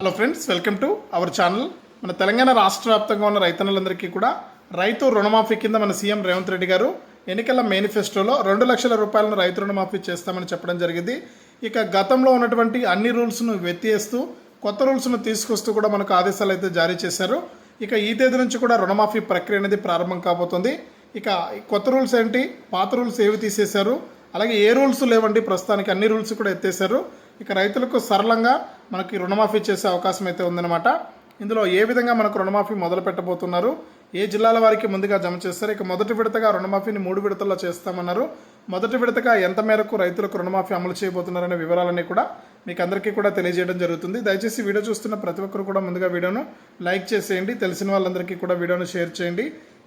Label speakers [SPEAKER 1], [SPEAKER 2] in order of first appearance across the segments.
[SPEAKER 1] Hello friends welcome to our channel మన తెలంగాణ రాష్ట్ర వ్యాప్తంగా ఉన్న రైతన్నులందరికీ కూడా రైతు రుణమాఫీ కింద మన సీఎం రేవంత్ రెడ్డి గారు ఎన్నికల మేనిఫెస్టోలో రెండు లక్షల రూపాయలను రైతు రుణమాఫీ చేస్తామని చెప్పడం జరిగింది. ఇక గతంలో ఉన్నటువంటి అన్ని రూల్స్ను వెత్తేస్తూ కొత్త రూల్స్ను తీసుకొస్తూ కూడా మనకు ఆదేశాలు అయితే జారీ చేశారు. ఇక ఈ తేదీ నుంచి కూడా రుణమాఫీ ప్రక్రియ అనేది ప్రారంభం కాబోతుంది. ఇక కొత్త రూల్స్ ఏంటి? పాత రూల్స్ ఏవి తీసేశారు? అలాగే ఏ రూల్స్ లేవండి? ప్రస్తుతానికి అన్ని రూల్స్ కూడా ఎత్తేశారు. ఇక రైతులకు సరళంగా మనకి రుణమాఫీ చేసే అవకాశం అయితే ఉందన్నమాట. ఇందులో ఏ విధంగా మనకు రుణమాఫీ మొదలు పెట్టబోతున్నారు? ఏ జిల్లాల వారికి ముందుగా జమ చేస్తారు? ఇక మొదటి విడతగా రుణమాఫీని మూడు విడతల్లో చేస్తామన్నారు. మొదటి విడతగా ఎంత మేరకు రైతులకు రుణమాఫీ అమలు చేయబోతున్నారనే వివరాలన్నీ కూడా మీకు అందరికీ కూడా తెలియజేయడం జరుగుతుంది. దయచేసి వీడియో చూస్తున్న ప్రతి ఒక్కరు కూడా ముందుగా వీడియోను లైక్ చేసేయండి. తెలిసిన వాళ్ళందరికీ కూడా వీడియోను షేర్ చేయండి.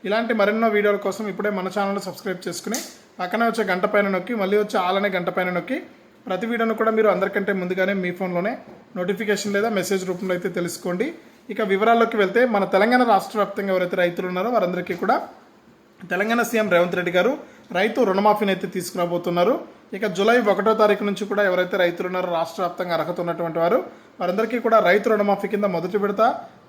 [SPEAKER 1] ఇలాంటి మరెన్నో వీడియోల కోసం ఇప్పుడే మన ఛానల్ సబ్స్క్రైబ్ చేసుకుని పక్కనే వచ్చే గంట పైన నొక్కి మళ్ళీ వచ్చే ఆలనే గంట పైన నొక్కి ప్రతి వీడియోను కూడా మీరు అందరికంటే ముందుగానే మీ ఫోన్లోనే నోటిఫికేషన్ లేదా మెసేజ్ రూపంలో అయితే తెలుసుకోండి. ఇక వివరాల్లోకి వెళ్తే మన తెలంగాణ రాష్ట్ర వ్యాప్తంగా ఎవరైతే రైతులు ఉన్నారో వారందరికీ కూడా తెలంగాణ సీఎం రేవంత్ రెడ్డి గారు రైతు రుణమాఫీని అయితే తీసుకురాబోతున్నారు. ఇక జూలై ఒకటో తారీఖు నుంచి కూడా ఎవరైతే రైతులు ఉన్నారో రాష్ట్ర వ్యాప్తంగా అర్హత ఉన్నటువంటి వారు వారందరికీ కూడా రైతు రుణమాఫీ కింద మొదటి విడత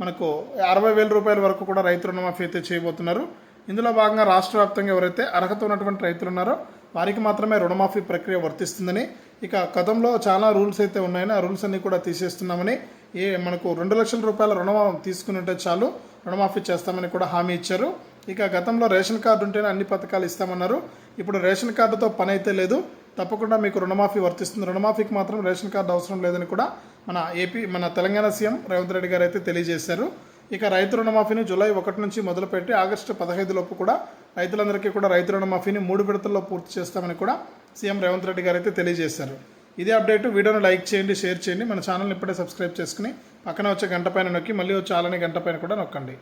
[SPEAKER 1] మనకు అరవై వేల రూపాయల వరకు కూడా రైతు రుణమాఫీ అయితే చేయబోతున్నారు. ఇందులో భాగంగా రాష్ట్ర వ్యాప్తంగా ఎవరైతే అర్హత ఉన్నటువంటి రైతులు ఉన్నారో వారికి మాత్రమే రుణమాఫీ ప్రక్రియ వర్తిస్తుందని. ఇక గతంలో చాలా రూల్స్ అయితే ఉన్నాయని ఆ రూల్స్ అన్ని కూడా తీసేస్తున్నామని. ఏ మనకు రెండు లక్షల రూపాయల రుణం తీసుకుని ఉంటే చాలు రుణమాఫీ చేస్తామని కూడా హామీ ఇచ్చారు. ఇక గతంలో రేషన్ కార్డు ఉంటేనే అన్ని పథకాలు ఇస్తామన్నారు. ఇప్పుడు రేషన్ కార్డుతో పని అయితే లేదు. తప్పకుండా మీకు రుణమాఫీ వర్తిస్తుంది. రుణమాఫీకి మాత్రం రేషన్ కార్డు అవసరం లేదని కూడా మన ఏపీ మన తెలంగాణ సీఎం రేవంత్ రెడ్డి గారు అయితే తెలియజేశారు. ఇక రైతు రుణమాఫీని జూలై ఒకటి నుంచి మొదలుపెట్టి ఆగస్టు పదహైదు లోపు కూడా రైతులందరికీ కూడా రైతు రుణమాఫీని మూడు విడతల్లో పూర్తి చేస్తామని కూడా సీఎం రేవంత్ రెడ్డి గారు అయితే తెలియజేశారు. ఇదే అప్డేట్. వీడియోను లైక్ చేయండి షేర్ చేయండి. మన ఛానల్ని ఇప్పుడే సబ్స్క్రైబ్ చేసుకుని పక్కన వచ్చే గంట పైన నొక్కి మళ్ళీ వచ్చే ఆలని గంట పైన కూడా నొక్కండి.